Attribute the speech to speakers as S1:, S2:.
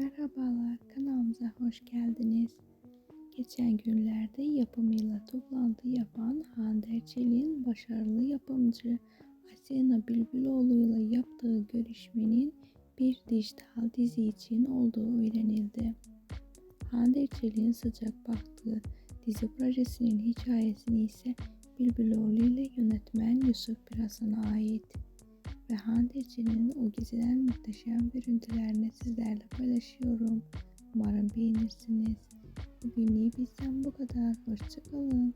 S1: Merhabalar, kanalımıza hoş geldiniz. Geçen günlerde yapımıyla toplantı yapan Hande Erçel'in başarılı yapımcı Asena Bülbüloğlu ile yaptığı görüşmenin bir dijital dizi için olduğu öğrenildi. Hande Erçel'in sıcak baktığı dizi projesinin hikayesini ise Bülbüloğlu ile yönetmen Yusuf Pirasan'a ait ve Hande Erçel'in o gizeden muhteşem görüntülerini sizlerle paylaşıyorum. Umarım beğenirsiniz. Bugünlük bizden bu kadar. Hoşçakalın.